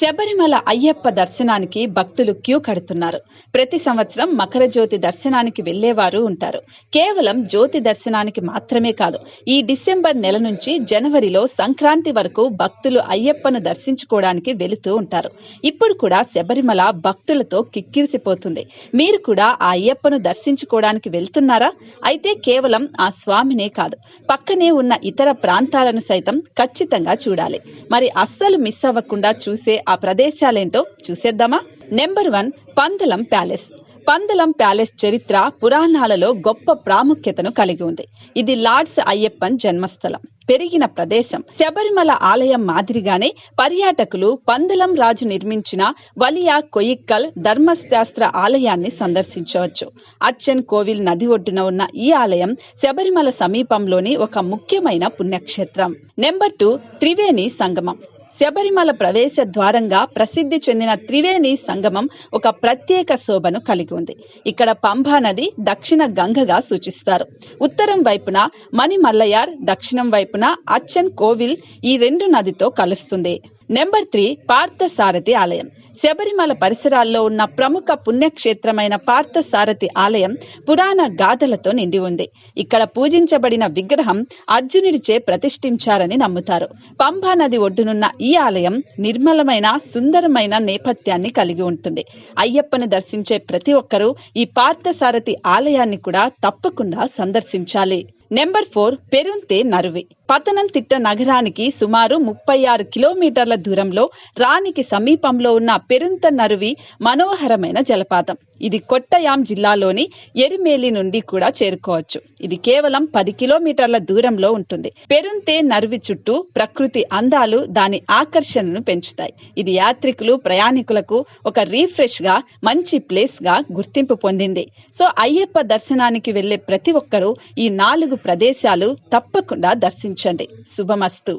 శబరిమల అయ్యప్ప దర్శనానికి భక్తులు క్యూ కడుతున్నారు. ప్రతి సంవత్సరం మకర జ్యోతి దర్శనానికి వెళ్ళేవారు ఉంటారు. కేవలం జ్యోతి దర్శనానికి మాత్రమే కాదు ఈ డిసెంబర్ నెల నుంచి జనవరిలో సంక్రాంతి వరకు భక్తులు అయ్యప్పను దర్శించుకోవడానికి వెళుతూ ఉంటారు. ఇప్పుడు కూడా శబరిమల భక్తులతో కిక్కిరిసిపోతుంది. మీరు కూడా ఆ అయ్యప్పను దర్శించుకోవడానికి వెళ్తున్నారా? అయితే కేవలం ఆ స్వామినే కాదు పక్కనే ఉన్న ఇతర ప్రాంతాలను సైతం ఖచ్చితంగా చూడాలి. మరి అస్సలు మిస్ అవ్వకుండా చూసే ఆ ప్రదేశాలేంటో చూసేద్దామా? Number one Pandalam palace Pandalam palace చరిత్ర పురాణాలలో గొప్ప ప్రాముఖ్యతను కలిగి ఉంది. ఇది లార్డ్స్ అయ్యప్పన్ జన్మస్థలం. పెరిగిన ప్రదేశం. శబరిమల ఆలయం మాదిరిగానే పర్యాటకులు పందలం రాజు నిర్మించిన వలియా కొయిక్కల్ ధర్మశాస్త్ర ఆలయాన్ని సందర్శించవచ్చు. అచ్చన్ కోవిల్ నది ఒడ్డున ఉన్న ఈ ఆలయం శబరిమల సమీపంలోని ఒక ముఖ్యమైన పుణ్యక్షేత్రం. Number two Triveni Sangamam. Sabarimala ప్రవేశ ద్వారంగా ప్రసిద్ధి చెందిన త్రివేణి సంగమం ఒక ప్రత్యేక శోభను కలిగి ఉంది. ఇక్కడ పంభా నది దక్షిణ గంగగా సూచిస్తారు. ఉత్తరం వైపున మణిమల్లయార్ దక్షిణం వైపున అచ్చన్ కోవిల్ ఈ రెండు నదితో కలుస్తుంది. నెంబర్ త్రీ పార్థసారథి ఆలయం. శబరిమల పరిసరాల్లో ఉన్న ప్రముఖ పుణ్యక్షేత్రమైన పార్థసారథి ఆలయం పురాణ గాథలతో నిండి ఉంది. ఇక్కడ పూజించబడిన విగ్రహం అర్జునుడిచే ప్రతిష్ఠించారని నమ్ముతారు. పంభా నది ఒడ్డునున్న ఈ ఆలయం నిర్మలమైన సుందరమైన నేపథ్యాన్ని కలిగి ఉంటుంది. అయ్యప్పను దర్శించే ప్రతి ఒక్కరూ ఈ పార్థసారథి ఆలయాన్ని కూడా తప్పకుండా సందర్శించాలి. Number four Perunthenaruvi. పతనంతిట్ట నగరానికి సుమారు ముప్పై ఆరు కిలోమీటర్ల దూరంలో రానికి సమీపంలో ఉన్న పెరుంత నరువి మనోహరమైన జలపాతం. ఇది కొట్టయాం జిల్లాలోని ఎరిమేలి నుండి కూడా చేరుకోవచ్చు. ఇది కేవలం పది కిలోమీటర్ల దూరంలో ఉంటుంది. పెరుంతే నరువి చుట్టూ ప్రకృతి అందాలు దాని ఆకర్షణను పెంచుతాయి. ఇది యాత్రికులు ప్రయాణికులకు ఒక రీఫ్రెష్గా మంచి ప్లేస్గా గుర్తింపు పొందింది. సో అయ్యప్ప దర్శనానికి వెళ్ళే ప్రతి ఒక్కరూ ఈ నాలుగు ప్రదేశాలు తప్పకుండా దర్శించారు దర్శించండి శుభమస్తు.